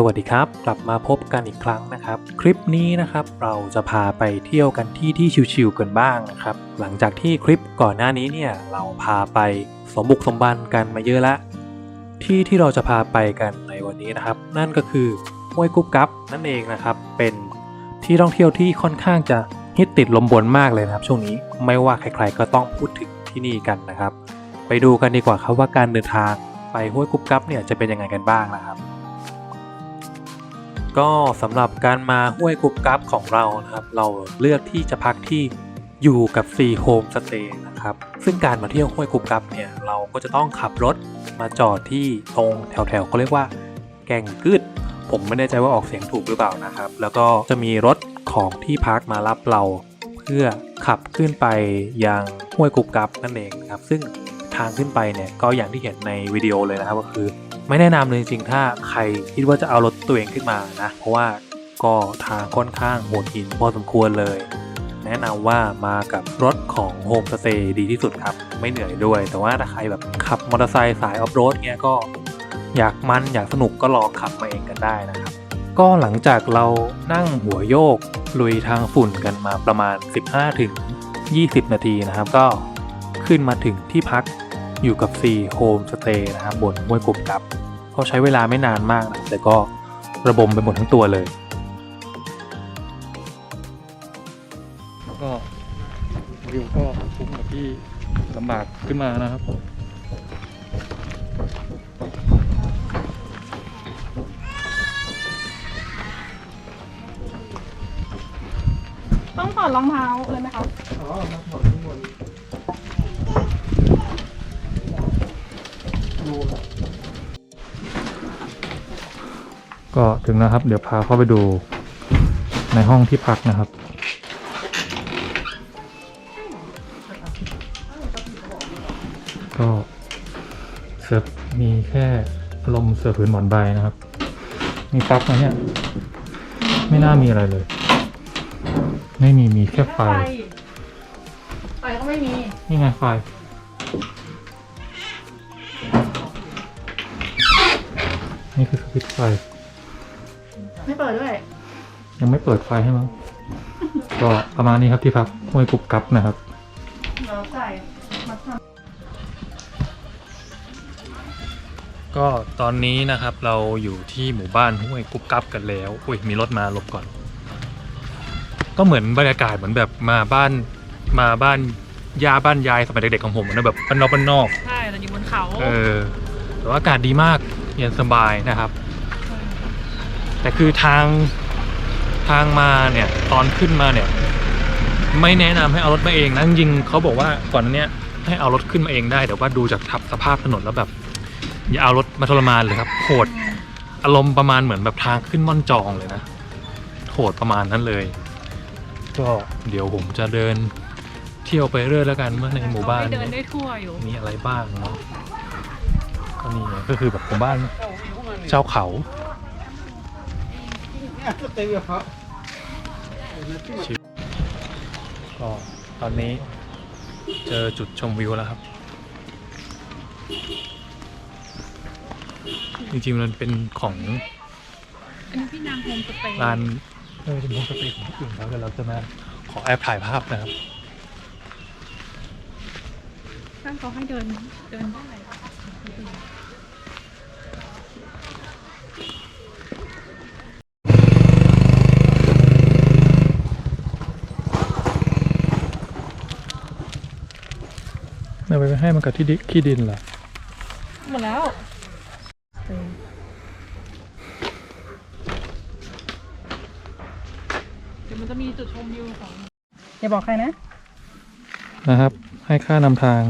สวัสดีครับ กลับมาพบกันอีกครั้งนะครับ คลิปนี้นะครับเราจะพาไปเที่ยวกันที่ที่ชิวๆกันบ้างนะครับ หลังจากที่คลิปก่อนหน้านี้เนี่ยเราพาไปสมบุกสมบันกันมาเยอะละ ที่ที่เราจะพาไปกันในวันนี้นะครับ นั่นก็คือห้วยกุ๊บกับนั่นเองนะครับ เป็นที่ท่องเที่ยวที่ค่อนข้างจะฮิตติดลมบนมากเลยนะครับ ช่วงนี้ไม่ว่าใครๆก็ต้องพูดถึงที่นี่กันนะครับ ไปดูกันดีกว่าครับว่าการเดินทางไปห้วยกุ๊บกับเนี่ยจะเป็นยังไงกันบ้างนะครับ ก็สำหรับการมาห้วยกุบกับของเรานะครับ เราเลือกที่จะพักที่อยู่กับซีโฮมสเตย์นะครับ ซึ่งการมาเที่ยวห้วยกุบกับเนี่ย เราก็จะต้องขับรถมาจอดที่ตรงแถวๆเขาเรียกว่า แก่งกึดผมไม่แน่ใจว่าออกเสียงถูกหรือเปล่านะครับ แล้วก็จะมีรถของที่พักมารับเราเพื่อขับขึ้นไปยังห้วยกุบกับนั่นเองครับ ซึ่งทางขึ้นไปเนี่ยก็อย่างที่เห็นในวิดีโอเลยนะครับก็คือ ไม่แนะนำเลยจริงๆ ถ้าใครคิดว่าจะเอารถตัวเองขึ้นมานะ เพราะว่าก็ทางค่อนข้างโหดหินพอสมควรเลย แนะนำว่ามากับรถของโฮมสเตย์ดีที่สุดครับ ไม่เหนื่อยด้วย แต่ว่าถ้าใครแบบขับมอเตอร์ไซค์สายออฟโรดเงี้ยก็อยากมันอยากสนุกก็ลองขับมาเองกันได้นะครับ ก็หลังจากเรานั่งหัวโยกลุยทางฝุ่นกันมาประมาณ 15ถึง20 นาทีนะครับ ก็ขึ้นมาถึงที่พักอยู่กับ4 Home Stay นะครับบนห้วยกบกับ ก็ใช้เวลาไม่นานมากนะแต่ก็ระบมไปหมดทั้งตัวเลย ก็วิวก็คุ้มกับที่ลำบากขึ้นมานะครับต้องถอดรองเท้าเลยไหมคะ อ๋อมาถอดข้างบน ก็ถึงนะครับ เดี๋ยวพาเข้าไปดูในห้องที่พักนะครับ ก็เสิร์ฟมีแค่ลมเสือผืนหมอนใบนะครับ มีปลั๊กไหมเนี่ย ไม่น่ามีอะไรเลย ไม่มีมีแค่ไฟ ไฟก็ไม่มี นี่ไงไฟ นี่คือสวิตช์ไฟ ไม่เปิดด้วย ยังไม่เปิดไฟให้มั้ง ก็ประมาณนี้ครับที่พักห้วยกุบกับนะครับ เราใส่มาทก็ตอนนี้นะครับเราอยู่ที่หมู่บ้านห้วยกุบกับกันแล้ว อุ้ยมีรถมาหลบก่อน ก็เหมือนบรรยากาศเหมือนแบบมาบ้านมาบ้านยาบ้านยายสมัยเด็กๆของผมนะแบบบ้านนอกบ้านนอกำใช่เราอยู่บนเขา เออแต่ว่าอากาศดีมากเย็นสบายนะครับ แต่คือทางทางมาเนี่ยตอนขึ้นมาเนี่ย ไม่แนะนำให้เอารถมาเองนะจริงๆเขาบอกว่าก่อนหน้าเนี้ยให้เอารถขึ้นมาเองได้แต่ว่าดูจากทับสภาพถนนแล้วแบบ อย่าเอารถมาทรมานเลยครับโหดอารมณ์ประมาณเหมือนแบบทางขึ้นม่อนจองเลยนะโหดประมาณนั้นเลย ก็เดี๋ยวผมจะเดินเที่ยวไปเรื่อยแล้วกันเมื่อในหมู่บ้านเดินเนี่ยได้ทั่วอยู่มีอะไรบ้างเนาะก็นี่ไงก็คือแบบหมู่บ้านชาวเขา ชิวก็ตอนนี้เจอจุดชมวิวแล้วครับ จริงๆมันเป็นของอันนี้พี่นางโฮมสเตย์ร้านเออเป็นโฮมสเตย์ของที่อื่นแล้วแต่เราจะมาขอแอบถ่ายภาพนะครับถ้าเขาให้เดินเดินได้ ไม่ไปให้มันกับที่ดิขี้ดินเหรอหมดแล้วเดี๋ยวมันจะมีจุดชมวิวของอย่าบอกใครนะ นะครับ ให้ค่านำทาง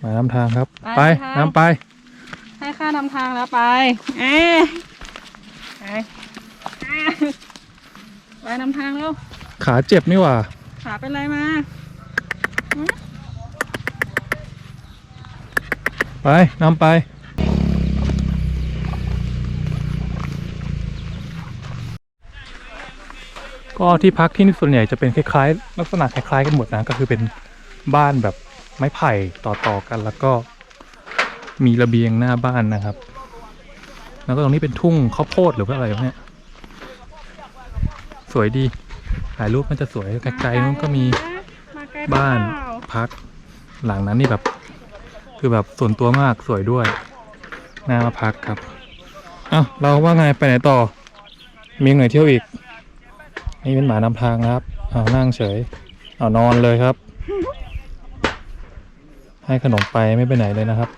หมายนำทางครับ ไปไปค่ะน้ำไป ให้ค่านำทางแล้วไปเอ๊ะไปเอ๊ะไปนำทางแล้ว ขาเจ็บนี่หว่า ขาเป็นไรมา ไปนำไป ก็ที่พักที่นี่ส่วนใหญ่จะเป็นคล้ายๆ ลักษณะคล้ายๆกันหมดนะก็คือเป็นบ้านแบบไม้ไผ่ต่อๆกันแล้วก็มีระเบียงหน้าบ้านนะครับ แล้วก็ตรงนี้เป็นทุ่งข้าวโพดหรือว่าอะไรวะเนี่ยสวยดีถ่ายรูปมันจะสวยไกลๆนู้นก็มีบ้านพัก หลังนั้นนี่แบบ คือแบบส่วนตัวมากสวยด้วย น่ามาพักครับเอ้าเราว่าไงไปไหนต่อ มีไหนเที่ยวอีก นี่เป็นหมานำทางนะครับเอานั่งเฉยเอานอนเลยครับ ให้ขนมไปไม่ไปไหนเลยนะครับ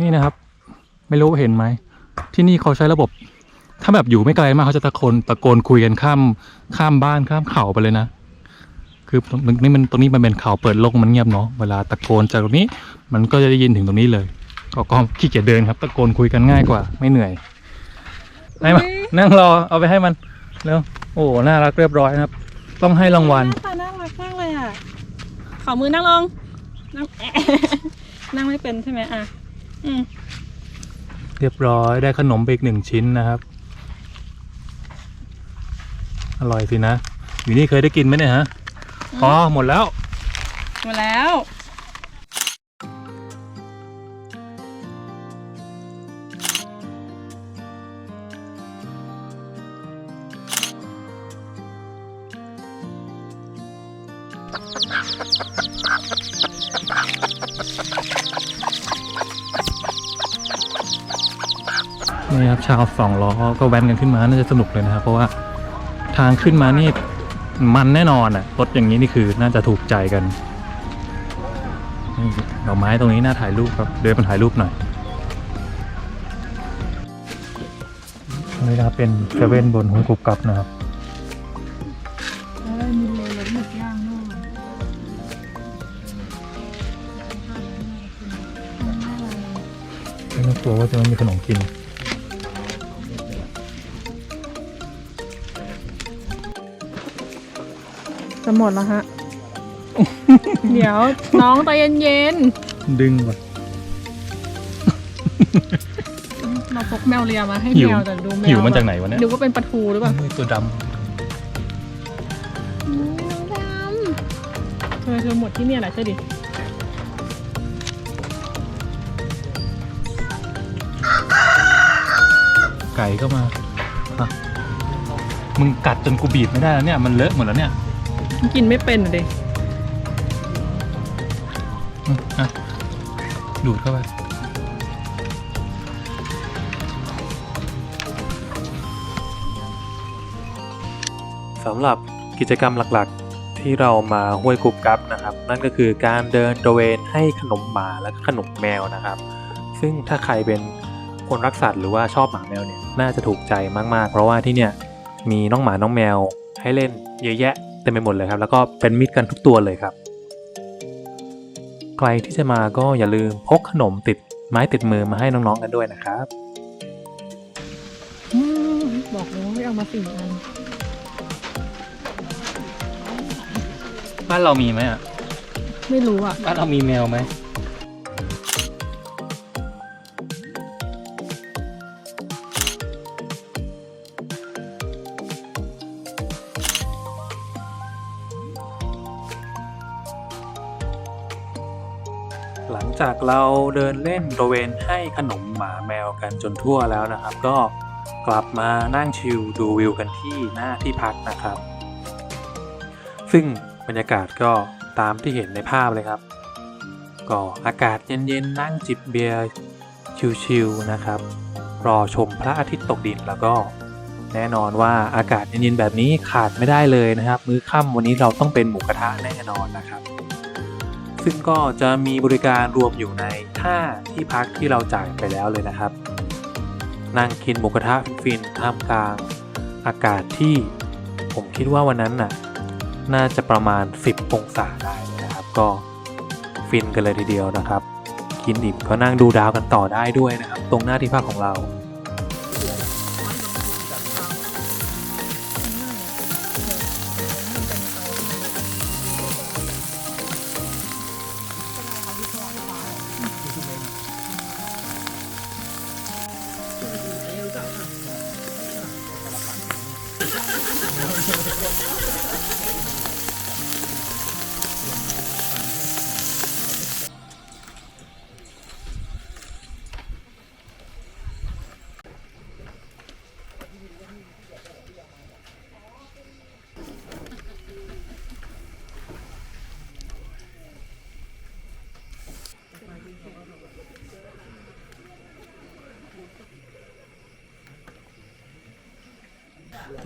นี่นะครับ ไม่รู้เห็นไหม ที่นี่เขาใช้ระบบ ถ้าแบบอยู่ไม่ไกลมากเขาจะตะโกนตะโกนคุยกันข้ามข้ามบ้านข้ามเขาไปเลยนะ คือตรงนี้มันตรงนี้มันเป็นเขาเปิดโลกมันเงียบเนาะเวลาตะโกนจากตรงนี้ มันก็จะได้ยินถึงตรงนี้เลย ก็ก็ขี้เกียจเดินครับ ตะโกนคุยกันง่ายกว่า ไม่เหนื่อยไหนมานั่งรอเอาไปให้มันเร็วโอ้น่ารักเรียบร้อยนะครับ ต้องให้รางวัลหน้าตาน่ารักมากเลยอะขอมือนั่งลงนั่งแอะนั่งไม่เป็นใช่ไหมอะอืมเรียบร้อยได้ขนมไปอีกหนึ่งชิ้นนะครับ อร่อยสินะ อยู่นี่เคยได้กินไหมเนี่ยฮะ อ๋อหมดแล้ว หมดแล้ว นี่ครับชาวสองล้อก็แว้นกันขึ้นมาน่าจะสนุกเลยนะครับเพราะว่าทางขึ้นมานี่ มันแน่นอนอะรถอย่างนี้นี่คือน่าจะถูกใจกันนี่ดอกไม้ตรงนี้น่าถ่ายรูปครับเดินมาถ่ายรูปหน่อยตรงนี้นะครับเป็นเซเว่นบนห้วยกุบกับนะครับแล้วมีเลยแล้วหมึกย่างด้วยไม่ต้องกลัวว่าจะไม่มีขนมกิน จะหมดแล้วฮะ เดี๋ยวน้องใจเย็นดึงว่ะ ๆ เราพกแมวเลียมาให้หิวแมวแต่ดูแมวหิวมันจากไหนวะเนี่ยหรือว่าเป็นปลาทูหรือเปล่ามือตัวดเธอเธอหมดที่เนี่ยแหละใช่ดิำไก่ก็มาอะมึงกัดจนกูบีบไม่ได้แล้วเนี่ย มันเลอะหมดแล้วเนี่ย กินไม่เป็นอะดิอืมอะ ดูดเข้าไป สำหรับกิจกรรมหลักๆ ที่เรามาห้วยกุบกับนะครับ นั่นก็คือการเดินตระเวนให้ขนมหมาและขนมแมวนะครับ ซึ่งถ้าใครเป็นคนรักสัตว์หรือว่าชอบหมาแมวเนี่ย น่าจะถูกใจมากๆ เพราะว่าที่เนี่ยมีน้องหมาน้องแมวให้เล่นเยอะแยะ เต็มไปหมดเลยครับ แล้วก็เป็นมิตรกันทุกตัวเลยครับ ใครที่จะมาก็อย่าลืมพกขนมติดไม้ติดมือมาให้น้องๆกันด้วยนะครับบอกเลยว่าไม่เอามาสี่อันบ้านเรามีไหมอะ ไม่รู้อะบ้านเรามีแมวไหม หลังจากเราเดินเล่นตระเวนให้ขนมหมาแมวกันจนทั่วแล้วนะครับ ก็กลับมานั่งชิลดูวิวกันที่หน้าที่พักนะครับ ซึ่งบรรยากาศก็ตามที่เห็นในภาพเลยครับ ก็อากาศเย็นๆนั่งจิบเบียร์ชิลๆนะครับ รอชมพระอาทิตย์ตกดินแล้วก็แน่นอนว่าอากาศเย็นๆแบบนี้ขาดไม่ได้เลยนะครับ มื้อค่ำวันนี้เราต้องเป็นหมูกระทะแน่นอนนะครับ ซึ่งก็จะมีบริการรวมอยู่ในท่าที่พักที่เราจ่ายไปแล้วเลยนะครับ นั่งกินหมูกระทะฟินๆท่ามกลางอากาศที่ผมคิดว่าวันนั้นน่ะน่าจะประมาณ 10 องศาได้เลยนะครับ ก็ฟินกันเลยทีเดียวนะครับ กินอิ่มก็นั่งดูดาวกันต่อได้ด้วยนะครับ ตรงหน้าที่พักของเรา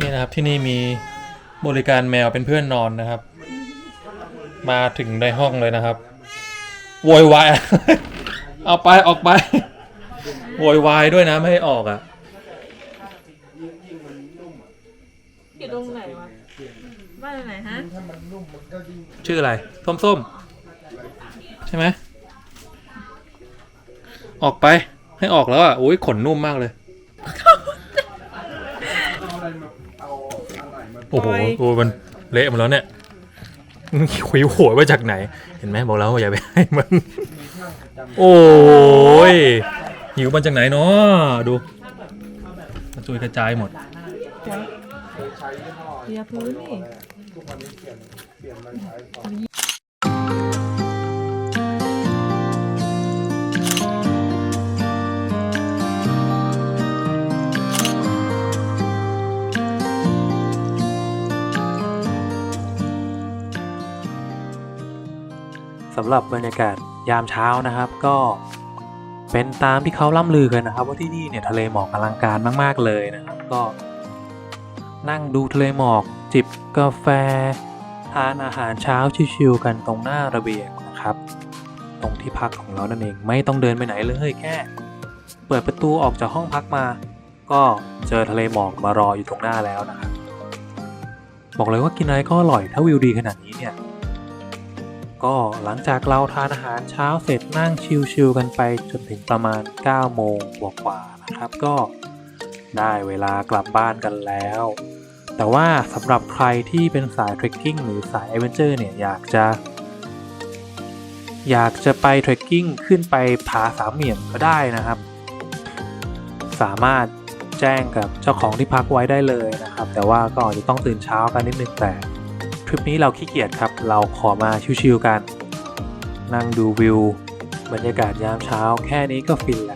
นี่นะครับที่นี่มีบริการแมวเป็นเพื่อนนอนนะครับ มาถึงในห้องเลยนะครับโวยวาย เอาไปออกไปโวยวายด้วยนะไม่ให้ออกอะอยู่ตรงไหนวะบ้านไหนฮะชื่ออะไรส้มส้มๆใช่ไหมออกไปให้ออกแล้วอะโอ้ยขนนุ่มมากเลย โอ้โหโอ้ยมันเละหมดแล้วเนี่ยขุยโหวยมาจากไหน เห็นไหมบอกแล้วว่าอย่าไปให้มัน โอ้ยหิวมาจากไหนเนาะดูกระจุยกระจายหมดเรียพื้นนี่ สำหรับบรรยากาศยามเช้านะครับ ก็เป็นตามที่เขาล่ำลือกันนะครับ ว่าที่นี่เนี่ยทะเลหมอกอลังการมาก ๆ เลยนะครับ ก็นั่งดูทะเลหมอก จิบกาแฟ ทานอาหารเช้าชิวๆกันตรงหน้าระเบียงนะครับ ตรงที่พักของเรานั่นเองไม่ต้องเดินไปไหนเลยแค่ เปิดประตูออกจากห้องพักมา ก็เจอทะเลหมอกมารออยู่ตรงหน้าแล้วนะครับบอกเลยว่ากินอะไรก็อร่อยถ้าวิวดีขนาดนี้เนี่ย ก็หลังจากเราทานอาหารเช้าเสร็จนั่งชิลๆกันไปจนถึงประมาณ 9 โมงกว่าๆนะครับ ก็ได้เวลากลับบ้านกันแล้ว แต่ว่าสำหรับใครที่เป็นสายเทรคกิ้งหรือสายเอเวนเจอร์เนี่ยอยากจะ อยากจะไปเทรคกิ้งขึ้นไปผาสามเหลี่ยมก็ได้นะครับ สามารถแจ้งกับเจ้าของที่พักไว้ได้เลยนะครับ แต่ว่าก็อาจจะต้องตื่นเช้ากันนิดนึงแต่ ทริปนี้เราขี้เกียจครับ เราขอมาชิวๆกัน นั่งดูวิว บรรยากาศยามเช้า แค่นี้ก็ฟินแล้ว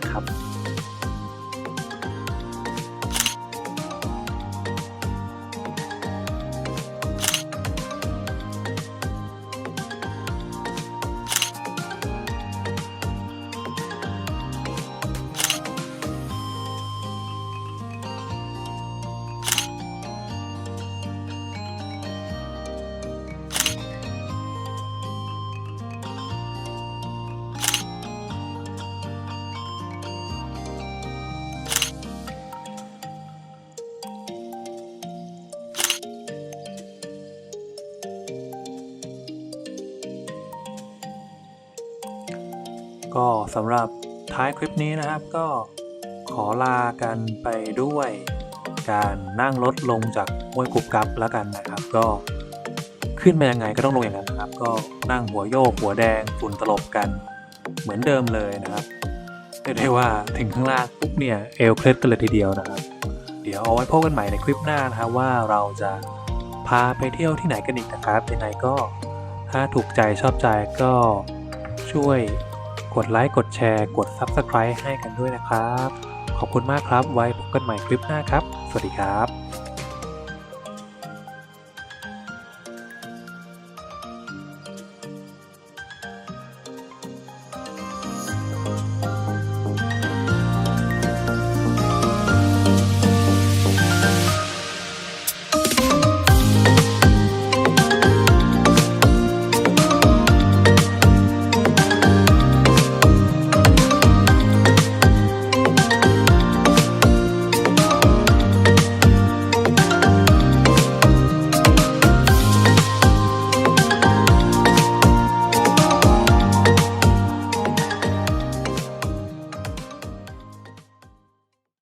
ก็สำหรับท้ายคลิปนี้นะครับก็ขอลากันไปด้วยการนั่งรถลงจากห้วยกุบกับแล้วกันนะครับ ก็ขึ้นมายังไงก็ต้องลงอย่างนั้นนะครับ ก็นั่งหัวโยกหัวแดงฝุ่นตลบกันเหมือนเดิมเลยนะครับเรียกได้ว่าถึงข้างล่างปุ๊บเนี่ยเอวเคล็ดกันเลยทีเดียวนะครับ เดี๋ยวเอาไว้พบกันใหม่ในคลิปหน้านะครับว่าเราจะพาไปเที่ยวที่ไหนกันอีกนะครับยังไงก็ถ้าถูกใจชอบใจก็ช่วย กดไลค์ กดแชร์ กด Subscribe ให้กันด้วยนะครับ ขอบคุณมากครับ ไว้พบกันใหม่คลิปหน้าครับ สวัสดีครับ